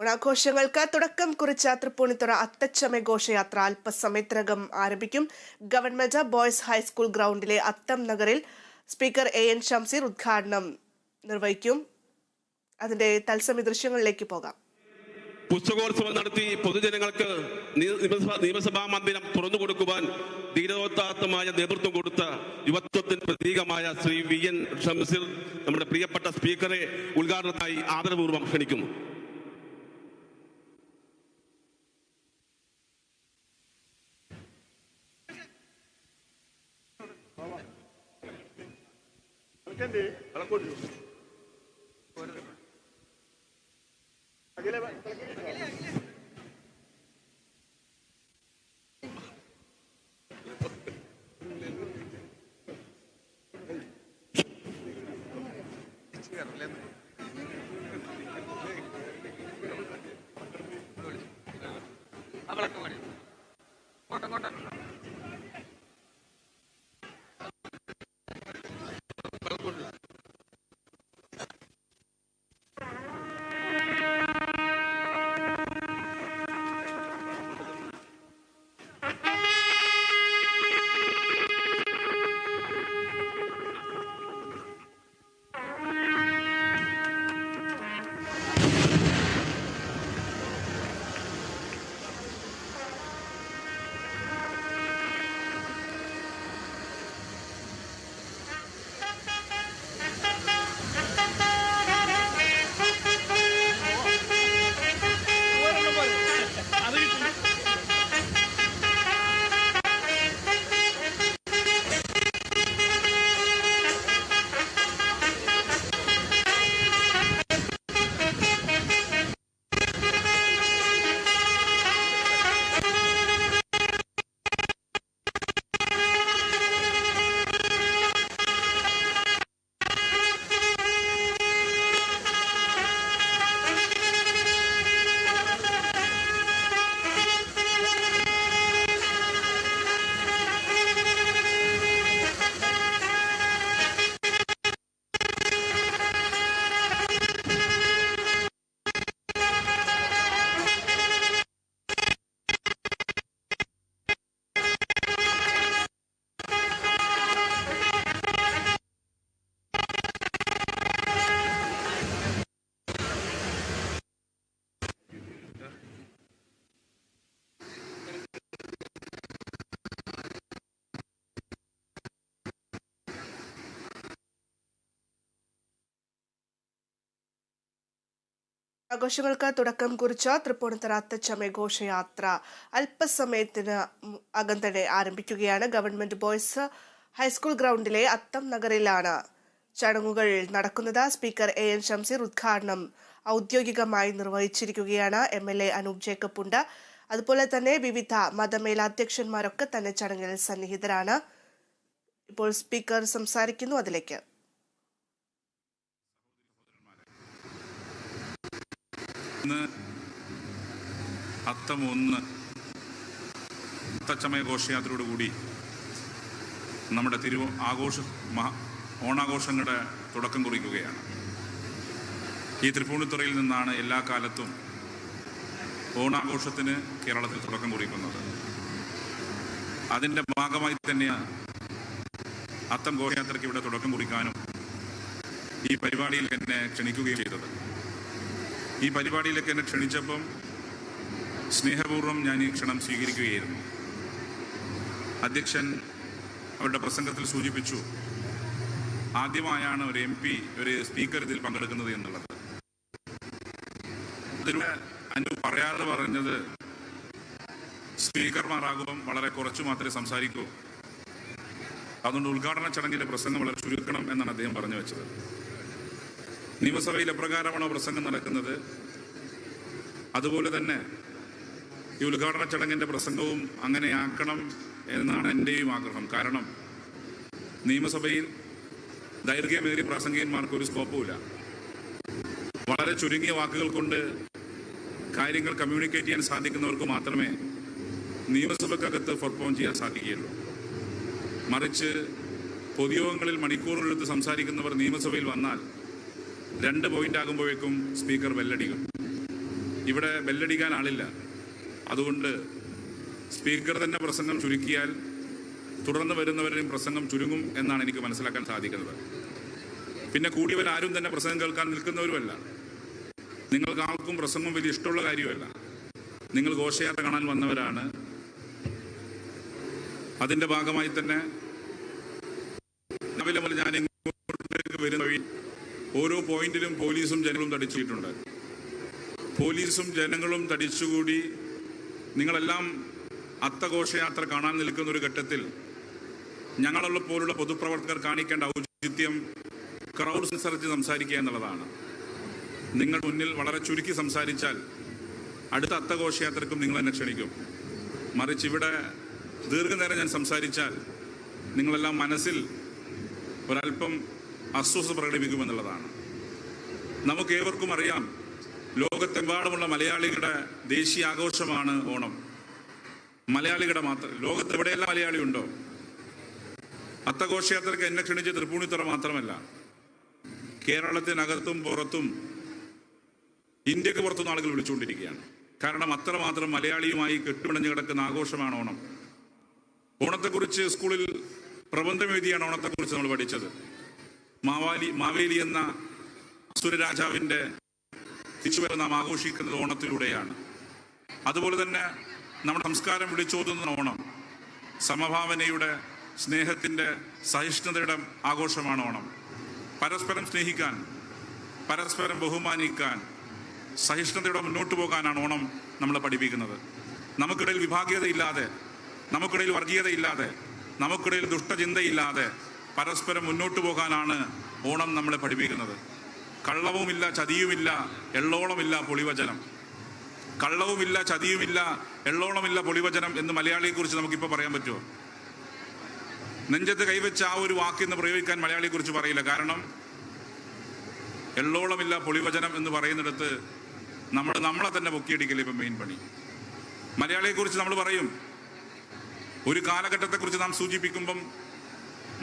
ഓണാഘോഷങ്ങൾക്ക് തുടക്കം കുറിച്ച തൃപ്പൂണിത്തുറ അത്തച്ചമയ ഘോഷയാത്ര അല്പസമയത്തിനകം ആരംഭിക്കും. ഗവൺമെന്റ് ബോയ്സ് ഹൈസ്കൂൾ ഗ്രൗണ്ടിലെ അത്തം നഗറിൽ സ്പീക്കർ എ എൻ ഷംസീർ ഉദ്ഘാടനം നിർവഹിക്കും. അതിന്റെ തത്സമയ ദൃശ്യങ്ങളിലേക്ക് പോകാം. പുസ്തകോത്സവം നടത്തി പൊതുജനങ്ങൾക്ക് നിയമസഭാ മന്ദിരം തുറന്നു കൊടുക്കുവാൻ ധീരോത്താത്തമായ നേതൃത്വം കൊടുത്ത യുവത്വത്തിന് പ്രതീകമായ ശ്രീ വി എൻ ഷംസീർ നമ്മുടെ പ്രിയപ്പെട്ട സ്പീക്കറെ ഉദ്ഘാടനത്തിനായി ആദരപൂർവം ക്ഷണിക്കുന്നു. കണ്ടേ വളക്കോട്ട് കോട്ടം കോട്ടം ആഘോഷങ്ങൾക്ക് തുടക്കം കുറിച്ച തൃപ്പൂണിത്തറ അത്തച്ചമയ ഘോഷയാത്ര അല്പസമയത്തിന് അകം തന്നെ ആരംഭിക്കുകയാണ്. ഗവൺമെന്റ് ബോയ്സ് ഹൈസ്കൂൾ ഗ്രൗണ്ടിലെ അത്തം നഗറിലാണ് ചടങ്ങുകൾ നടക്കുന്നത്. സ്പീക്കർ എ എൻ ഷംസീർ ഉദ്ഘാടനം ഔദ്യോഗികമായി നിർവഹിച്ചിരിക്കുകയാണ്. M L A Anoop Jacob ഉണ്ട്. അതുപോലെ തന്നെ വിവിധ മതമേലധ്യക്ഷന്മാരൊക്കെ തന്നെ ചടങ്ങിൽ സന്നിഹിതരാണ്. ഇപ്പോൾ സ്പീക്കർ സംസാരിക്കുന്നു. അതിലേക്ക് ഇന്ന് അത്തം ഒന്ന്. അത്തച്ചമയ ഘോഷയാത്രയോടുകൂടി നമ്മുടെ തിരു ആഘോഷ മഹാ ഓണാഘോഷങ്ങളുടെ തുടക്കം കുറിക്കുകയാണ്. ഈ തൃപ്പൂണിത്തുറയിൽ നിന്നാണ് എല്ലാ കാലത്തും ഓണാഘോഷത്തിന് കേരളത്തിൽ തുടക്കം കുറിക്കുന്നത്. അതിന്റെ ഭാഗമായി തന്നെയാണ് അത്തം ഘോഷയാത്രയ്ക്ക് ഇവിടെ തുടക്കം കുറിക്കാനും ഈ പരിപാടിയിൽ എന്നെ ക്ഷണിക്കുകയും ചെയ്തത്. ഈ പരിപാടിയിലൊക്കെ എന്നെ ക്ഷണിച്ചപ്പം സ്നേഹപൂർവം ഞാൻ ഈ ക്ഷണം സ്വീകരിക്കുകയായിരുന്നു. അധ്യക്ഷൻ അവരുടെ പ്രസംഗത്തിൽ സൂചിപ്പിച്ചു ആദ്യമായാണ് ഒരു എം പി ഒരു സ്പീക്കർ ഇതിൽ പങ്കെടുക്കുന്നത് എന്നുള്ളത്. അതിലൂടെ അനു പറയാതെ പറഞ്ഞത് സ്പീക്കർമാരാകുമ്പം വളരെ കുറച്ചു മാത്രമേ സംസാരിക്കൂ. അതുകൊണ്ട് ഉദ്ഘാടന ചടങ്ങിലെ പ്രസംഗം വളരെ ചുരുക്കണം എന്നാണ് അദ്ദേഹം പറഞ്ഞു വെച്ചത്. നിയമസഭയിൽ എപ്രകാരമാണോ പ്രസംഗം നടക്കുന്നത്? അതുപോലെ തന്നെ ഈ ഉദ്ഘാടന ചടങ്ങിന്റെ പ്രസംഗവും അങ്ങനെ ആക്കണം എന്നാണ് എന്റെയും ആഗ്രഹം. കാരണം നിയമസഭയിൽ ദൈർഘ്യമേറിയ പ്രാസംഗികന്മാർക്ക് ഒരു സ്കോപ്പുമില്ല വളരെ ചുരുങ്ങിയ വാക്കുകൾ കൊണ്ട് കാര്യങ്ങൾ കമ്മ്യൂണിക്കേറ്റ് ചെയ്യാൻ സാധിക്കുന്നവർക്ക് മാത്രമേ നിയമസഭക്കകത്ത് പെർഫോം ചെയ്യാൻ സാധിക്കുകയുള്ളൂ. മറിച്ച് പൊതുയോഗങ്ങളിൽ മണിക്കൂറുകളെടുത്ത് സംസാരിക്കുന്നവർ നിയമസഭയിൽ വന്നാൽ രണ്ട് പോയിന്റ് ആകുമ്പോഴേക്കും സ്പീക്കർ ബെല്ലടിക്കും. ഇവിടെ ബെല്ലടിക്കാൻ ആളില്ല. അതുകൊണ്ട് സ്പീക്കർ തന്നെ പ്രസംഗം ചുരുക്കിയാൽ തുടർന്ന് വരുന്നവരുടെയും പ്രസംഗം ചുരുങ്ങും എന്നാണ് എനിക്ക് മനസ്സിലാക്കാൻ സാധിക്കുന്നത്. പിന്നെ കൂടിയവരാരും തന്നെ പ്രസംഗം കേൾക്കാൻ നിൽക്കുന്നവരുമല്ല. നിങ്ങൾക്ക് ആർക്കും പ്രസംഗം വലിയ ഇഷ്ടമുള്ള കാര്യമല്ല. നിങ്ങൾ ഘോഷയാത്ര കാണാൻ വന്നവരാണ്. അതിന്റെ ഭാഗമായി തന്നെ രാവിലെ മുതൽ ഞാൻ ഇങ്ങോട്ടേക്ക് വരുന്ന വഴി ഓരോ പോയിന്റിലും പോലീസും ജനങ്ങളും തടിച്ചിട്ടുണ്ട്. പോലീസും ജനങ്ങളും തടിച്ചുകൂടി നിങ്ങളെല്ലാം അത്തഘോഷയാത്ര കാണാൻ നിൽക്കുന്ന ഒരു ഘട്ടത്തിൽ ഞങ്ങളുള്ള പോലുള്ള പൊതുപ്രവർത്തകർ കാണിക്കേണ്ട ഔചിത്യം ക്രൗഡ് അനുസരിച്ച് സംസാരിക്കുക എന്നുള്ളതാണ്. നിങ്ങൾ മുന്നിൽ വളരെ ചുരുക്കി സംസാരിച്ചാൽ അടുത്ത അത്തഘോഷയാത്രക്കും നിങ്ങൾ എന്നെ ക്ഷണിക്കും. മറിച്ച് ഇവിടെ ദീർഘനേരം ഞാൻ സംസാരിച്ചാൽ നിങ്ങളെല്ലാം മനസ്സിൽ ഒരല്പം അസ്വസ്ഥ പ്രകടിപ്പിക്കുമെന്നുള്ളതാണ്. നമുക്ക് ഏവർക്കും അറിയാം ലോകത്തെമ്പാടുമുള്ള മലയാളികളുടെ ദേശീയ ആഘോഷമാണ് ഓണം. മലയാളികളുടെ മാത്രം ലോകത്ത് എവിടെയെല്ലാം മലയാളി ഉണ്ടോ? അത്തഘോഷയാത്രയ്ക്ക് എന്നെ ക്ഷണിച്ച തൃപ്പൂണിത്തുറ മാത്രമല്ല കേരളത്തിനകത്തും പുറത്തും ഇന്ത്യയ്ക്ക് പുറത്തുനിന്ന് ആളുകൾ വിളിച്ചുകൊണ്ടിരിക്കുകയാണ്. കാരണം അത്രമാത്രം മലയാളിയുമായി കെട്ടുപിണഞ്ഞു കിടക്കുന്ന ആഘോഷമാണ് ഓണം. ഓണത്തെക്കുറിച്ച് സ്കൂളിൽ പ്രബന്ധം എഴുതിയാണ് ഓണത്തെക്കുറിച്ച് നമ്മൾ പഠിച്ചത്. മാവാലി മാവേലി എന്ന സുരരാജാവിന്റെ തിരിച്ചുവരവ് നാം ആഘോഷിക്കുന്നത് ഓണത്തിലൂടെയാണ്. അതുപോലെ തന്നെ നമ്മുടെ സംസ്കാരം വിളിച്ചോതുന്ന ഓണം സമഭാവനയുടെ സ്നേഹത്തിന്റെ സഹിഷ്ണുതയുടെ ആഘോഷമാണ് ഓണം. പരസ്പരം സ്നേഹിക്കാൻ പരസ്പരം ബഹുമാനിക്കാൻ സഹിഷ്ണുതയുടെ മുന്നോട്ട് പോകാനാണ് ഓണം നമ്മൾ പഠിപ്പിക്കുന്നത്. നമുക്കിടയിൽ വിഭാഗീയതയില്ലാതെ നമുക്കിടയിൽ വർഗീയതയില്ലാതെ നമുക്കിടയിൽ ദുഷ്ടചിന്തയില്ലാതെ പരസ്പരം മുന്നോട്ട് പോകാനാണ് ഓണം നമ്മളെ പഠിപ്പിക്കുന്നത്. കള്ളവുമില്ല ചതിയുമില്ല എള്ളോളമില്ല പൊളിവചനം. കള്ളവുമില്ല ചതിയുമില്ല എള്ളോളമില്ല പൊളിവചനം എന്ന് മലയാളിയെക്കുറിച്ച് നമുക്കിപ്പോൾ പറയാൻ പറ്റുമോ നെഞ്ചത്ത് കൈവച്ച ആ ഒരു വാക്കിന്ന് പ്രയോഗിക്കാൻ മലയാളിയെക്കുറിച്ച് പറയില്ല. കാരണം എള്ളോളമില്ല പൊളിവചനം എന്ന് പറയുന്നിടത്ത് നമ്മൾ നമ്മളെ തന്നെ പൊക്കിയടിക്കൽ ഇപ്പം മെയിൻ പണി. മലയാളിയെക്കുറിച്ച് നമ്മൾ പറയും. ഒരു കാലഘട്ടത്തെക്കുറിച്ച് നാം സൂചിപ്പിക്കുമ്പം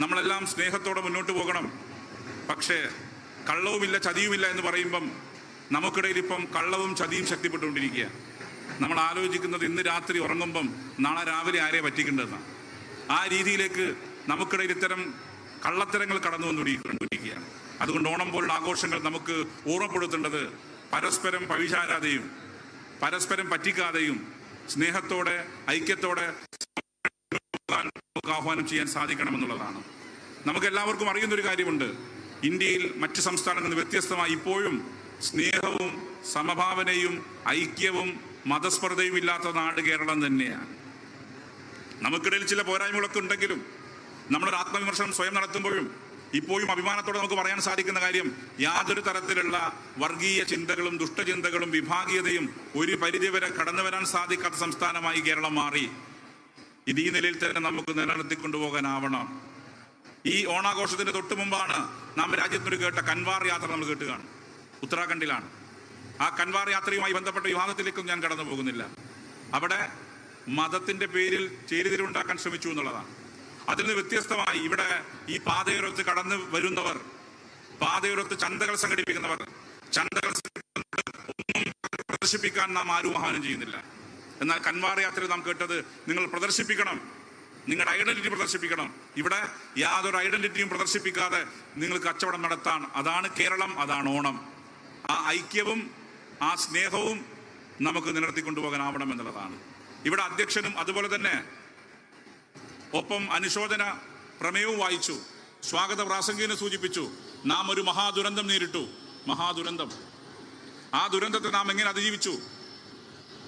നമ്മളെല്ലാം സ്നേഹത്തോടെ മുന്നോട്ട് പോകണം. പക്ഷേ കള്ളവുമില്ല ചതിയുമില്ല എന്ന് പറയുമ്പം നമുക്കിടയിൽ ഇപ്പം കള്ളവും ചതിയും ശക്തിപ്പെട്ടുകൊണ്ടിരിക്കുക നമ്മൾ ആലോചിക്കുന്നത് ഇന്ന് രാത്രി ഉറങ്ങുമ്പം നാളെ രാവിലെ ആരെ പറ്റിക്കേണ്ടതെന്നാണ് ആ രീതിയിലേക്ക് നമുക്കിടയിൽ ഇത്തരം കള്ളത്തരങ്ങൾ കടന്നു വന്നുകൊണ്ടിരിക്കുകയാണ് അതുകൊണ്ട് ഓണം പോലുള്ള ആഘോഷങ്ങൾ നമുക്ക് ഓർമ്മപ്പെടുത്തേണ്ടത് പരസ്പരം പഴിചാരാതെയും പരസ്പരം പറ്റിക്കാതെയും സ്നേഹത്തോടെ ഐക്യത്തോടെ നമുക്ക് ആഹ്വാനം ചെയ്യാൻ സാധിക്കണമെന്നുള്ളതാണ്. നമുക്ക് എല്ലാവർക്കും അറിയുന്നൊരു കാര്യമുണ്ട്. ഇന്ത്യയിൽ മറ്റ് സംസ്ഥാനങ്ങളിൽ നിന്ന് വ്യത്യസ്തമായി ഇപ്പോഴും സ്നേഹവും സമഭാവനയും ഐക്യവും മതസ്പർദ്ധയും ഇല്ലാത്ത നാട് കേരളം തന്നെയാണ്. നമുക്കിടയിൽ ചില പോരായ്മകളൊക്കെ ഉണ്ടെങ്കിലും നമ്മളൊരു ആത്മവിമർശനം സ്വയം നടത്തുമ്പോഴും ഇപ്പോഴും അഭിമാനത്തോടെ നമുക്ക് പറയാൻ സാധിക്കുന്ന കാര്യം യാതൊരു തരത്തിലുള്ള വർഗീയ ചിന്തകളും ദുഷ്ടചിന്തകളും വിഭാഗീയതയും ഒരു പരിധിവരെ കടന്നു വരാൻ സാധിക്കാത്ത സംസ്ഥാനമായി കേരളം മാറി. ഇത് ഈ നിലയിൽ തന്നെ നമുക്ക് നിലനിർത്തിക്കൊണ്ടുപോകാനാവണം. ഈ ഓണാഘോഷത്തിന്റെ തൊട്ട് മുമ്പാണ് നാം രാജ്യത്തിന് കേട്ട കൻവാർ യാത്ര നമ്മൾ കേട്ടുകയാണ് ഉത്തരാഖണ്ഡിലാണ്. ആ കൻവാർ യാത്രയുമായി ബന്ധപ്പെട്ട വിവാദത്തിലേക്കും ഞാൻ കടന്നു പോകുന്നില്ല. അവിടെ മതത്തിന്റെ പേരിൽ ചേരിതിരിവുണ്ടാക്കാൻ ശ്രമിച്ചു എന്നുള്ളതാണ്. അതിൽ നിന്ന് വ്യത്യസ്തമായി ഇവിടെ ഈ പാതയോരത്ത് കടന്നു വരുന്നവർ പാതയോരത്ത് ചന്തകൾ സംഘടിപ്പിക്കുന്നവർ ചന്തകൾ പ്രദർശിപ്പിക്കാൻ നാം ആരും ആഹ്വാനം ചെയ്യുന്നില്ല. എന്നാൽ കൻവാർ നാം കേട്ടത് നിങ്ങൾ പ്രദർശിപ്പിക്കണം. നിങ്ങളുടെ ഐഡന്റിറ്റി പ്രദർശിപ്പിക്കണം. ഇവിടെ യാതൊരു ഐഡന്റിറ്റിയും പ്രദർശിപ്പിക്കാതെ നിങ്ങൾ കച്ചവടം നടത്താൻ അതാണ് കേരളം അതാണ് ഓണം. ആ ഐക്യവും ആ സ്നേഹവും നമുക്ക് നിലനിർത്തിക്കൊണ്ടുപോകാനാവണം എന്നുള്ളതാണ്. ഇവിടെ അധ്യക്ഷനും അതുപോലെ തന്നെ ഒപ്പം അനുശോചന പ്രമേയവും വായിച്ചു. സ്വാഗത പ്രാസംഗികനെ സൂചിപ്പിച്ചു. നാം ഒരു മഹാദുരന്തം നേരിട്ടു. മഹാദുരന്തം. ആ ദുരന്തത്തെ നാം എങ്ങനെ അതിജീവിച്ചു?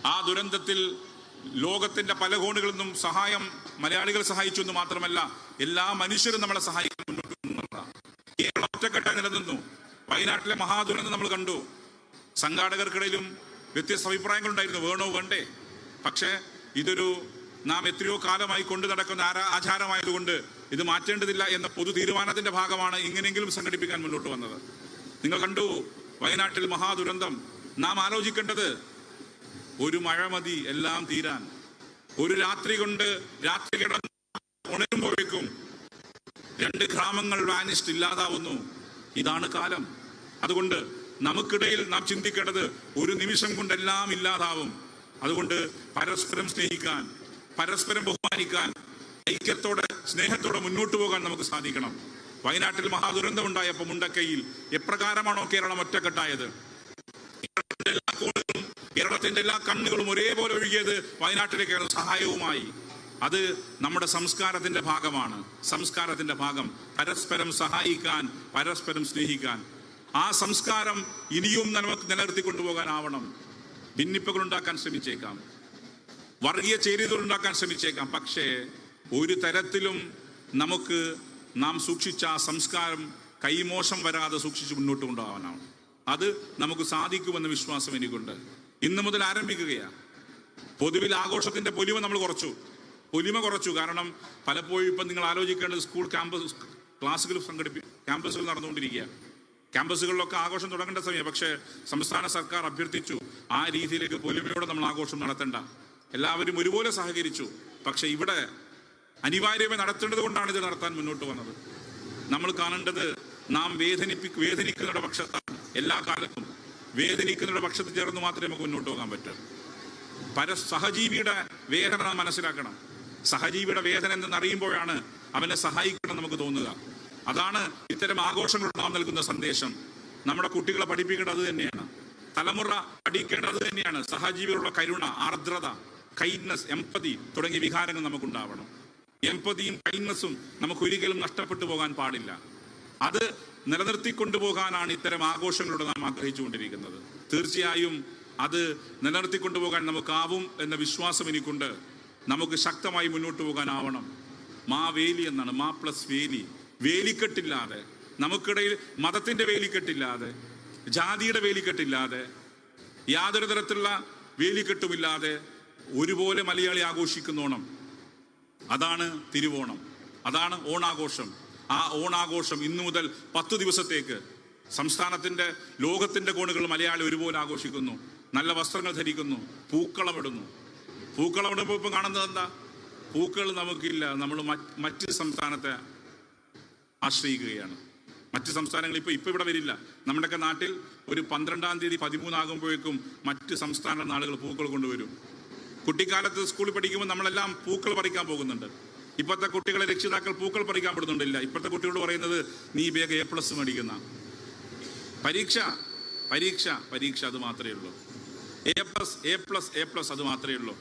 ആ ദുരന്തത്തിൽ ലോകത്തിന്റെ പല കോണുകളിൽ നിന്നും സഹായം മലയാളികൾ സഹായിച്ചു എന്ന് മാത്രമല്ല എല്ലാ മനുഷ്യരും നമ്മളെ സഹായിക്കാൻ മുന്നോട്ട്. കേരളം ഒറ്റക്കെട്ടായി നിലനിന്നു. വയനാട്ടിലെ മഹാദുരന്തം നമ്മൾ കണ്ടു. സംഘാടകർക്കിടയിലും വ്യത്യസ്ത അഭിപ്രായങ്ങളുണ്ടായിരുന്നു. വേണോ വേണ്ടേ? പക്ഷേ ഇതൊരു നാം എത്രയോ കാലമായി കൊണ്ടു നടക്കുന്ന ആരാ ആചാരമായതുകൊണ്ട് ഇത് മാറ്റേണ്ടതില്ല എന്ന പൊതു തീരുമാനത്തിന്റെ ഭാഗമാണ് ഇങ്ങനെയെങ്കിലും സംഘടിപ്പിക്കാൻ മുന്നോട്ട് വന്നത്. നിങ്ങൾ കണ്ടു വയനാട്ടിൽ മഹാദുരന്തം. നാം ആലോചിക്കേണ്ടത് ഒരു മഴ മതി എല്ലാം തീരാൻ. ഒരു രാത്രി കൊണ്ട് രാത്രി കിടന്ന് ഉണരുമ്പോഴേക്കും രണ്ട് ഗ്രാമങ്ങൾ വാനിസ്റ്റ് ഇല്ലാതാവുന്നു. ഇതാണ് കാലം. അതുകൊണ്ട് നമുക്കിടയിൽ നാം ചിന്തിക്കേണ്ടത് ഒരു നിമിഷം കൊണ്ടെല്ലാം ഇല്ലാതാവും. അതുകൊണ്ട് പരസ്പരം സ്നേഹിക്കാൻ പരസ്പരം ബഹുമാനിക്കാൻ ഐക്യത്തോടെ സ്നേഹത്തോടെ മുന്നോട്ട് പോകാൻ നമുക്ക് സാധിക്കണം. വയനാട്ടിൽ മഹാദുരന്തം ഉണ്ടായപ്പോൾ മുണ്ടക്കൈയിൽ എപ്രകാരമാണോ കേരളം ഒറ്റക്കെട്ടായത്? കേരളത്തിന്റെ എല്ലാ കണ്ണുകളും ഒരേപോലെ ഒഴുകിയത് വയനാട്ടിലേക്കാണ് സഹായവുമായി. അത് നമ്മുടെ സംസ്കാരത്തിന്റെ ഭാഗമാണ്. സംസ്കാരത്തിന്റെ ഭാഗം. പരസ്പരം സഹായിക്കാൻ പരസ്പരം സ്നേഹിക്കാൻ. ആ സംസ്കാരം ഇനിയും നമുക്ക് നിലനിർത്തിക്കൊണ്ടുപോകാനാവണം ഭിന്നിപ്പുകൾ ഉണ്ടാക്കാൻ ശ്രമിച്ചേക്കാം. വർഗീയ ചേരിതകൾ ഉണ്ടാക്കാൻ ശ്രമിച്ചേക്കാം. പക്ഷേ ഒരു തരത്തിലും നമുക്ക് നാം സൂക്ഷിച്ച ആ സംസ്കാരം കൈമോശം വരാതെ സൂക്ഷിച്ച് മുന്നോട്ട് കൊണ്ടുപോകാനാണ് അത് നമുക്ക് സാധിക്കുമെന്ന വിശ്വാസം എനിക്കുണ്ട്. ഇന്ന് മുതൽ ആരംഭിക്കുകയാണ്. പൊതുവിൽ ആഘോഷത്തിന്റെ പൊലിമ നമ്മൾ കുറച്ചു. പൊലിമ കുറച്ചു. കാരണം പലപ്പോഴും ഇപ്പം നിങ്ങൾ ആലോചിക്കേണ്ടത് സ്കൂൾ ക്യാമ്പസ് ക്ലാസ്സുകൾ സംഘടിപ്പി ക്യാമ്പസുകൾ നടന്നുകൊണ്ടിരിക്കുക ക്യാമ്പസുകളിലൊക്കെ ആഘോഷം തുടങ്ങേണ്ട സമയം. പക്ഷേ സംസ്ഥാന സർക്കാർ അഭ്യർത്ഥിച്ചു ആ രീതിയിലേക്ക് പൊലിമയോടെ നമ്മൾ ആഘോഷം നടത്തേണ്ട. എല്ലാവരും ഒരുപോലെ സഹകരിച്ചു. പക്ഷെ ഇവിടെ അനിവാര്യമായി നടത്തേണ്ടത് കൊണ്ടാണ് ഇത് നടത്താൻ മുന്നോട്ട് വന്നത്. നമ്മൾ കാണേണ്ടത് നാം വേദനിപ്പി വേദനിക്കുന്നവരുടെ പക്ഷത്താണ്. എല്ലാ കാലത്തും വേദനിക്കുന്നവരുടെ പക്ഷത്ത് ചേർന്ന് മാത്രമേ നമുക്ക് മുന്നോട്ട് പോകാൻ പറ്റൂ. പര സഹജീവിയുടെ വേദന മനസ്സിലാക്കണം. സഹജീവിയുടെ വേദന എന്തെന്ന് അറിയുമ്പോഴാണ് അവനെ സഹായിക്കണം നമുക്ക് തോന്നുക. അതാണ് ഇത്തരം ആഘോഷങ്ങൾ നാം നൽകുന്ന സന്ദേശം. നമ്മുടെ കുട്ടികളെ പഠിപ്പിക്കേണ്ടത് തന്നെയാണ്. തലമുറ പഠിക്കേണ്ടത് തന്നെയാണ്. സഹജീവികളുടെ കരുണ ആർദ്രത കൈൻഡ്നസ് എംപതി തുടങ്ങിയ വികാരങ്ങൾ നമുക്കുണ്ടാവണം. എമ്പതിയും കൈൻഡ്നസും നമുക്ക് ഒരിക്കലും നഷ്ടപ്പെട്ടു പോകാൻ പാടില്ല. അത് നിലനിർത്തിക്കൊണ്ടുപോകാനാണ് ഇത്തരം ആഘോഷങ്ങളോട് നാം ആഗ്രഹിച്ചുകൊണ്ടിരിക്കുന്നത്. തീർച്ചയായും അത് നിലനിർത്തിക്കൊണ്ടുപോകാൻ നമുക്കാവും എന്ന വിശ്വാസം എനിക്കുണ്ട് നമുക്ക് ശക്തമായി മുന്നോട്ട് പോകാനാവണം. മാ വേലി എന്നാണ് മാ പ്ലസ് വേലി. വേലിക്കെട്ടില്ലാതെ നമുക്കിടയിൽ മതത്തിന്റെ വേലിക്കെട്ടില്ലാതെ ജാതിയുടെ വേലിക്കെട്ടില്ലാതെ യാതൊരു തരത്തിലുള്ള വേലിക്കെട്ടുമില്ലാതെ ഒരുപോലെ മലയാളി ആഘോഷിക്കുന്നോണം. അതാണ് തിരുവോണം. അതാണ് ഓണാഘോഷം. ആ ഓണാഘോഷം ഇന്നു മുതൽ പത്ത് ദിവസത്തേക്ക് സംസ്ഥാനത്തിന്റെ ലോകത്തിന്റെ കോണുകൾ മലയാളി ഒരുപോലെ ആഘോഷിക്കുന്നു. നല്ല വസ്ത്രങ്ങൾ ധരിക്കുന്നു. പൂക്കളമിടുന്നു. പൂക്കളമിടുമ്പോൾ ഇപ്പം കാണുന്നത് എന്താ? പൂക്കൾ നമുക്കില്ല. നമ്മൾ മറ്റ് സംസ്ഥാനത്തെ ആശ്രയിക്കുകയാണ്. മറ്റ് സംസ്ഥാനങ്ങൾ ഇപ്പോൾ ഇപ്പോൾ ഇവിടെ വരില്ല. നമ്മുടെയൊക്കെ നാട്ടിൽ ഒരു പന്ത്രണ്ടാം തീയതി പതിമൂന്നാകുമ്പോഴേക്കും മറ്റ് സംസ്ഥാന നാളുകൾ പൂക്കൾ കൊണ്ടുവരും. കുട്ടിക്കാലത്ത് സ്കൂളിൽ പഠിക്കുമ്പോൾ നമ്മളെല്ലാം പൂക്കൾ പറിക്കാൻ പോകുന്നുണ്ട്. ഇപ്പോഴത്തെ കുട്ടികളെ രക്ഷിതാക്കൾ പൂക്കൾ പറിക്കാൻ പെടുന്നുണ്ടില്ല ഇപ്പോഴത്തെ കുട്ടികളോട് പറയുന്നത് നീ വേഗം എ പ്ലസ് മേടിക്കുന്ന. പരീക്ഷ പരീക്ഷ പരീക്ഷ അത് മാത്രമേ ഉള്ളൂ. A plus A plus A plus അത് മാത്രമേ ഉള്ളൂ.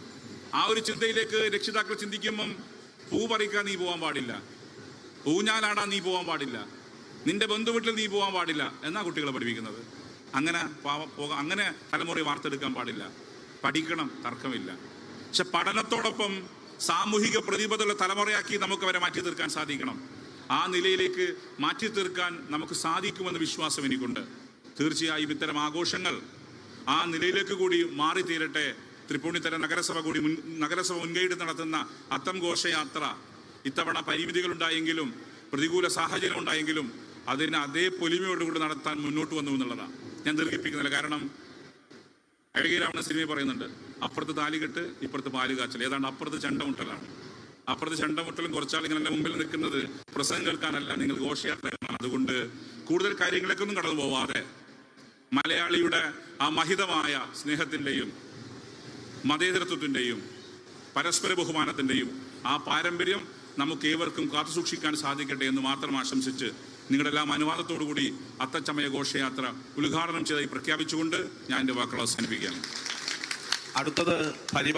ആ ഒരു ചിന്തയിലേക്ക് രക്ഷിതാക്കൾ ചിന്തിക്കുമ്പം പൂ പറിക്കാൻ നീ പോകാൻ പാടില്ല. ഊഞ്ഞാലാടാൻ നീ പോകാൻ പാടില്ല. നിന്റെ ബന്ധുവീട്ടിൽ നീ പോകാൻ പാടില്ല. എന്നാ കുട്ടികളെ പഠിപ്പിക്കുന്നത്? അങ്ങനെ പോകാം അങ്ങനെ തലമുറയെ വാർത്തെടുക്കാൻ പാടില്ല. പഠിക്കണം തർക്കമില്ല. പക്ഷെ പഠനത്തോടൊപ്പം സാമൂഹിക പ്രതിബദ്ധത തലമുറയാക്കി നമുക്ക് അവരെ മാറ്റി തീർക്കാൻ സാധിക്കണം. ആ നിലയിലേക്ക് മാറ്റി തീർക്കാൻ നമുക്ക് സാധിക്കുമെന്ന വിശ്വാസം എനിക്കുണ്ട്. തീർച്ചയായും ഇത്തരം ആഘോഷങ്ങൾ ആ നിലയിലേക്ക് കൂടി മാറി തീരട്ടെ തൃപ്പൂണിത്തര നഗരസഭ കൂടി മുൻ നഗരസഭ മുൻകൈയിട്ട് നടത്തുന്ന അത്തം ഘോഷയാത്ര ഇത്തവണ പരിമിതികളുണ്ടായെങ്കിലും പ്രതികൂല സാഹചര്യം ഉണ്ടായെങ്കിലും അതിന് അതേ പൊലിമയോടുകൂടി നടത്താൻ മുന്നോട്ട് വന്നു എന്നുള്ളതാണ്. ഞാൻ ദീർഘിപ്പിക്കുന്നില്ല കാരണം അഴകിരാവണ സിനിമ പറയുന്നുണ്ട് അപ്പുറത്ത് താലികെട്ട് ഇപ്പുറത്ത് പാൽ കാച്ചൽ. ഏതാണ്ട് അപ്പുറത്ത് ചണ്ടമുട്ടലാണ്. അപ്പുറത്ത് ചണ്ടമുട്ടലും കുറച്ചാൾ ഇങ്ങനെ മുമ്പിൽ നിൽക്കുന്നത് പ്രസംഗം കേൾക്കാനല്ല നിങ്ങൾ ഘോഷയാത്രയാണ്. അതുകൊണ്ട് കൂടുതൽ കാര്യങ്ങളിലേക്കൊന്നും കടന്നു പോവാതെ മലയാളിയുടെ ആ മഹിതമായ സ്നേഹത്തിന്റെയും മതേതരത്വത്തിന്റെയും പരസ്പര ബഹുമാനത്തിന്റെയും ആ പാരമ്പര്യം നമുക്ക് ഏവർക്കും കാത്തുസൂക്ഷിക്കാൻ സാധിക്കട്ടെ എന്ന് മാത്രം ആശംസിച്ച് നിങ്ങളെല്ലാം അനുവാദത്തോടുകൂടി അത്തച്ചമയ ഘോഷയാത്ര ഉദ്ഘാടനം ചെയ്തായി പ്രഖ്യാപിച്ചുകൊണ്ട് ഞാൻ എന്റെ വാക്കുകൾ അവസാനിപ്പിക്കുകയാണ്. അടുത്തത് പരിപാടി